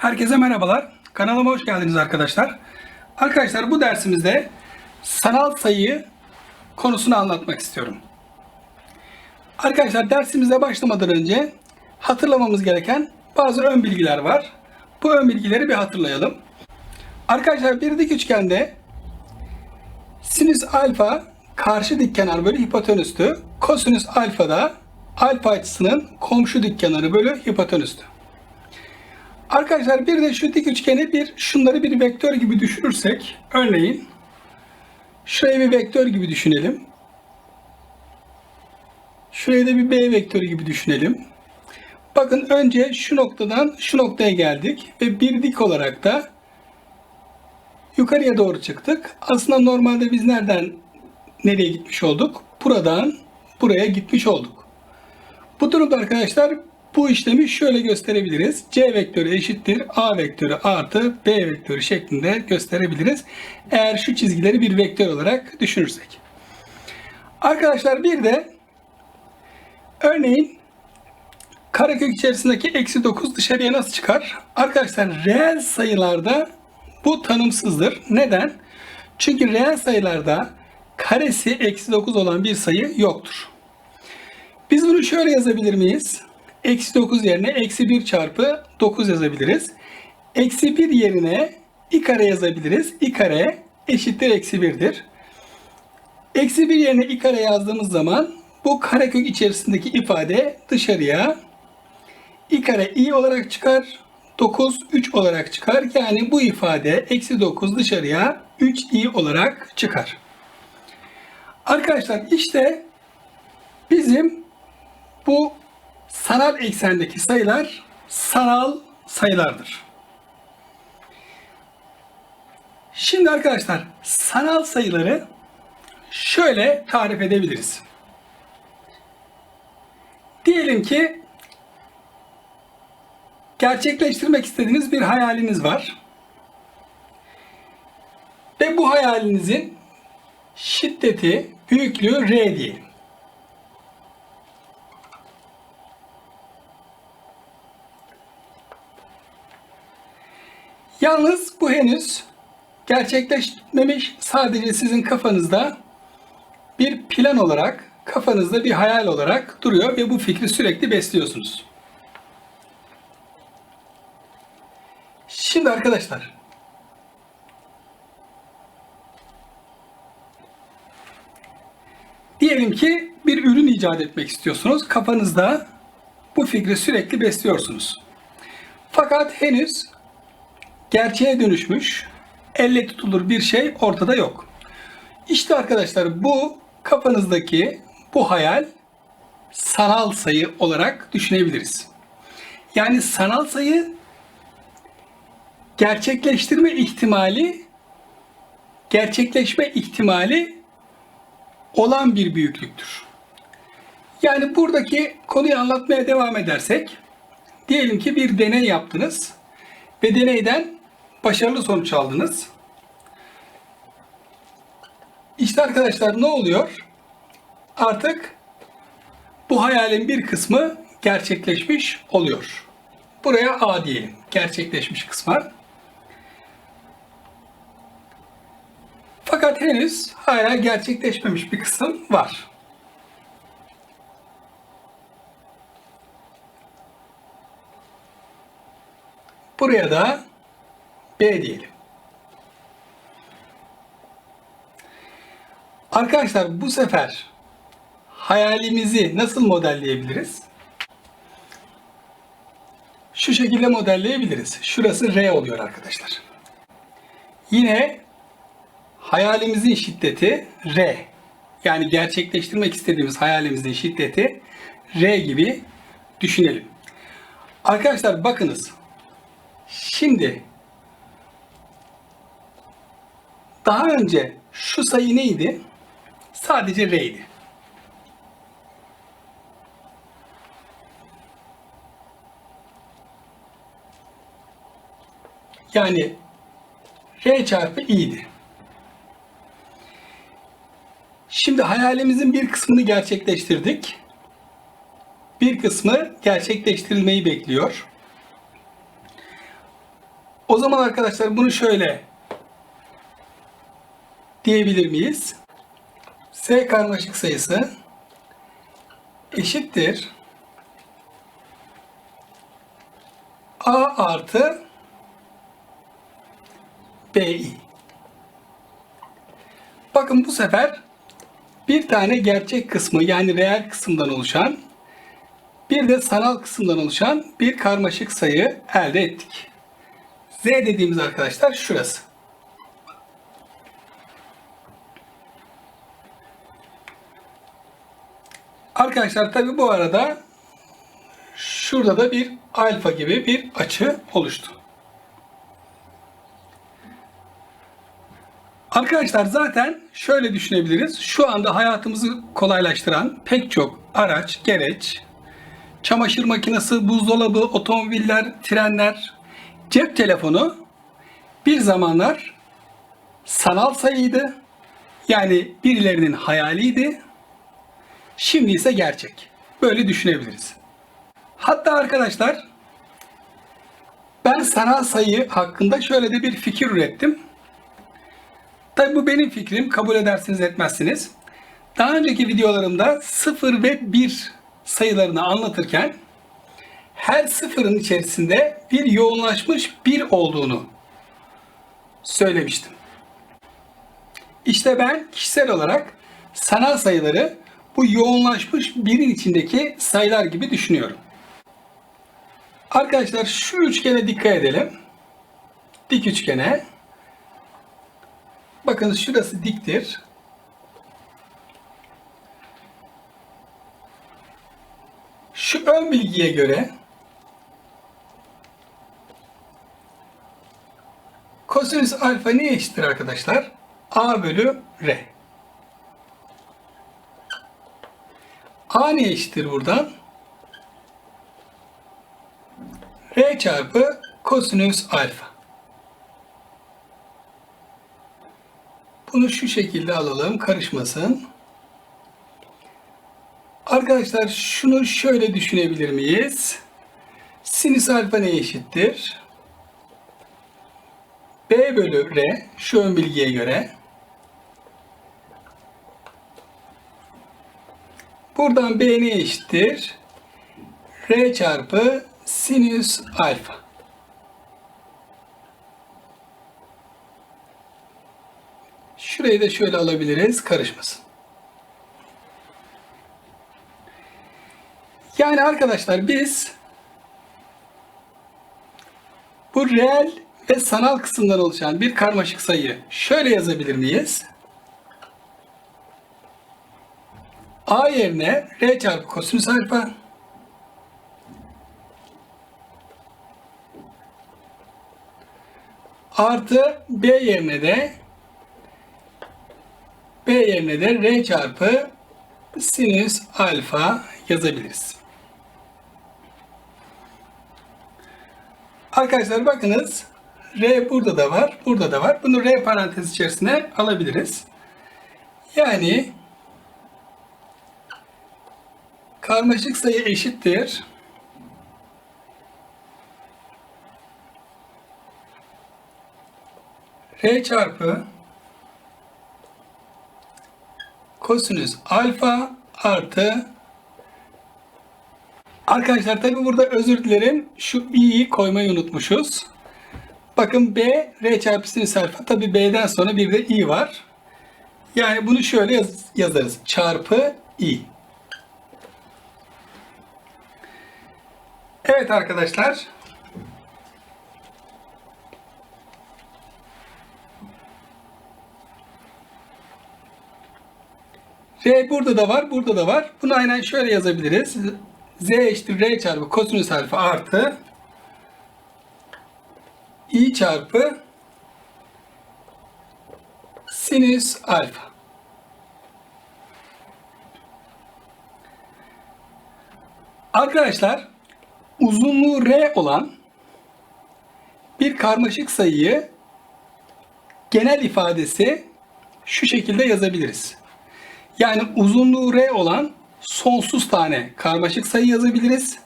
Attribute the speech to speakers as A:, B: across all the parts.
A: Herkese merhabalar. Kanalıma hoş geldiniz arkadaşlar. Arkadaşlar bu dersimizde sanal sayı konusunu anlatmak istiyorum. Arkadaşlar dersimize başlamadan önce hatırlamamız gereken bazı ön bilgiler var. Bu ön bilgileri bir hatırlayalım. Arkadaşlar bir dik üçgende sinüs alfa karşı dik kenar bölü hipotenüstü, kosinüs alfa da alfa açısının komşu dik kenarı bölü hipotenüstü. Arkadaşlar bir de şu dik üçgeni bir şunları bir vektör gibi düşünürsek örneğin şurayı bir vektör gibi düşünelim. Şurayı da bir B vektörü gibi düşünelim. Bakın önce şu noktadan şu noktaya geldik ve bir dik olarak da yukarıya doğru çıktık. Aslında normalde biz nereden nereye gitmiş olduk? Buradan buraya gitmiş olduk. Bu durumda arkadaşlar bu işlemi şöyle gösterebiliriz. C vektörü eşittir A vektörü artı B vektörü şeklinde gösterebiliriz. Eğer şu çizgileri bir vektör olarak düşünürsek. Arkadaşlar bir de örneğin karekök içerisindeki eksi 9 dışarıya nasıl çıkar? Arkadaşlar reel sayılarda bu tanımsızdır. Neden? Çünkü reel sayılarda karesi eksi 9 olan bir sayı yoktur. Biz bunu şöyle yazabilir miyiz? Eksi 9 yerine eksi 1 çarpı 9 yazabiliriz. Eksi 1 yerine i kare yazabiliriz. i kare eşittir eksi 1'dir. Eksi 1 yerine i kare yazdığımız zaman bu karekök içerisindeki ifade dışarıya i kare i olarak çıkar. 9 3 olarak çıkar. Yani bu ifade eksi 9 dışarıya 3 i olarak çıkar. Arkadaşlar işte bizim bu sanal eksendeki sayılar sanal sayılardır. Şimdi arkadaşlar sanal sayıları şöyle tarif edebiliriz. Diyelim ki gerçekleştirmek istediğiniz bir hayaliniz var. Ve bu hayalinizin şiddeti, büyüklüğü R diyelim. Yalnız bu henüz gerçekleşmemiş. Sadece sizin kafanızda bir plan olarak, kafanızda bir hayal olarak duruyor ve bu fikri sürekli besliyorsunuz. Şimdi arkadaşlar, diyelim ki bir ürün icat etmek istiyorsunuz. Kafanızda bu fikri sürekli besliyorsunuz. Fakat henüz gerçeğe dönüşmüş, elle tutulur bir şey ortada yok. İşte arkadaşlar bu kafanızdaki bu hayal sanal sayı olarak düşünebiliriz. Yani sanal sayı gerçekleştirme ihtimali gerçekleşme ihtimali olan bir büyüklüktür. Yani buradaki konuyu anlatmaya devam edersek diyelim ki bir deney yaptınız ve deneyden başarılı sonuç aldınız. İşte arkadaşlar ne oluyor? Artık bu hayalin bir kısmı gerçekleşmiş oluyor. Buraya A diyelim. Gerçekleşmiş kısma. Fakat henüz hala gerçekleşmemiş bir kısım var. Buraya da B diyelim. Arkadaşlar bu sefer hayalimizi nasıl modelleyebiliriz? Şu şekilde modelleyebiliriz. Şurası R oluyor arkadaşlar. Yine hayalimizin şiddeti R. Yani gerçekleştirmek istediğimiz hayalimizin şiddeti R gibi düşünelim. Arkadaşlar bakınız. Şimdi daha önce şu sayı neydi? Sadece R'ydi. Yani R çarpı i'di. Şimdi hayalimizin bir kısmını gerçekleştirdik. Bir kısmı gerçekleştirilmeyi bekliyor. O zaman arkadaşlar bunu şöyle diyebilir miyiz? S karmaşık sayısı eşittir A artı BI. Bakın bu sefer bir tane gerçek kısmı yani reel kısımdan oluşan bir de sanal kısımdan oluşan bir karmaşık sayı elde ettik. Z dediğimiz arkadaşlar şurası. Arkadaşlar tabi bu arada şurada da bir alfa gibi bir açı oluştu. Arkadaşlar zaten şöyle düşünebiliriz. Şu anda hayatımızı kolaylaştıran pek çok araç, gereç, çamaşır makinesi, buzdolabı, otomobiller, trenler, cep telefonu bir zamanlar sanal sayıydı. Yani birilerinin hayaliydi. Şimdi ise gerçek. Böyle düşünebiliriz. Hatta arkadaşlar ben sanal sayı hakkında şöyle de bir fikir ürettim. Tabi bu benim fikrim. Kabul edersiniz etmezsiniz. Daha önceki videolarımda 0 ve 1 sayılarını anlatırken her sıfırın içerisinde bir yoğunlaşmış 1 olduğunu söylemiştim. İşte ben kişisel olarak sanal sayıları bu yoğunlaşmış birin içindeki sayılar gibi düşünüyorum. Arkadaşlar şu üçgene dikkat edelim. Dik üçgene. Bakın şurası diktir. Şu ön bilgiye göre kosinüs alfa neye eşittir arkadaşlar? A bölü R. A neye eşittir buradan? R çarpı kosinüs alfa. Bunu şu şekilde alalım karışmasın. Arkadaşlar şunu şöyle düşünebilir miyiz? Sinüs alfa neye eşittir? B bölü R şu ön bilgiye göre. Buradan B eşittir? R çarpı sinüs alfa. Şurayı da şöyle alabiliriz. Karışmasın. Yani arkadaşlar biz bu reel ve sanal kısımdan oluşan bir karmaşık sayıyı şöyle yazabilir miyiz? A yerine R çarpı kosinüs alfa artı B yerine de B yerine de R çarpı sinüs alfa yazabiliriz. Arkadaşlar bakınız R burada da var, burada da var. Bunu R parantez içerisine alabiliriz. Yani karmaşık sayı eşittir. R çarpı kosinüs alfa artı Arkadaşlar tabi burada özür dilerim. Şu i'yi koymayı unutmuşuz. Bakın b r çarpı sinüs alfa. Tabi b'den sonra bir de i var. Yani bunu şöyle yaz, yazarız. Çarpı i. Evet arkadaşlar. R burada da var, burada da var. Bunu aynen şöyle yazabiliriz. Z eşittir R çarpı kosinüs alfa artı I çarpı sinüs alfa. Arkadaşlar uzunluğu R olan bir karmaşık sayıyı genel ifadesi şu şekilde yazabiliriz. Yani uzunluğu R olan sonsuz tane karmaşık sayı yazabiliriz.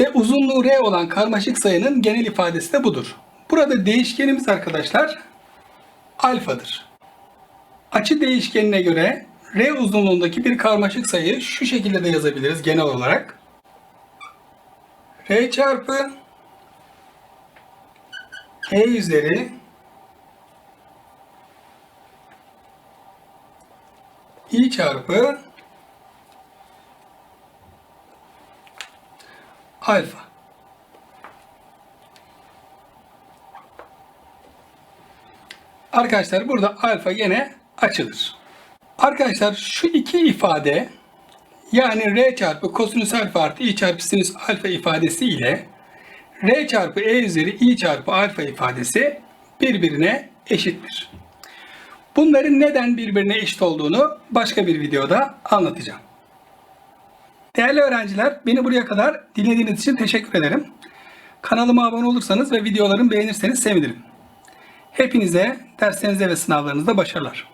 A: ve uzunluğu r olan karmaşık sayının genel ifadesi de budur. Burada değişkenimiz arkadaşlar alfadır. Açı değişkenine göre r uzunluğundaki bir karmaşık sayı şu şekilde de yazabiliriz genel olarak. r çarpı e üzeri i çarpı alfa. Arkadaşlar burada alfa yine açılır. Arkadaşlar şu iki ifade yani r çarpı kosinüs alfa artı i çarpı sinüs alfa ifadesi ile r çarpı e üzeri i çarpı alfa ifadesi birbirine eşittir. Bunların neden birbirine eşit olduğunu başka bir videoda anlatacağım. Değerli öğrenciler, beni buraya kadar dinlediğiniz için teşekkür ederim. Kanalıma abone olursanız ve videolarımı beğenirseniz sevinirim. Hepinize derslerinizde ve sınavlarınızda başarılar.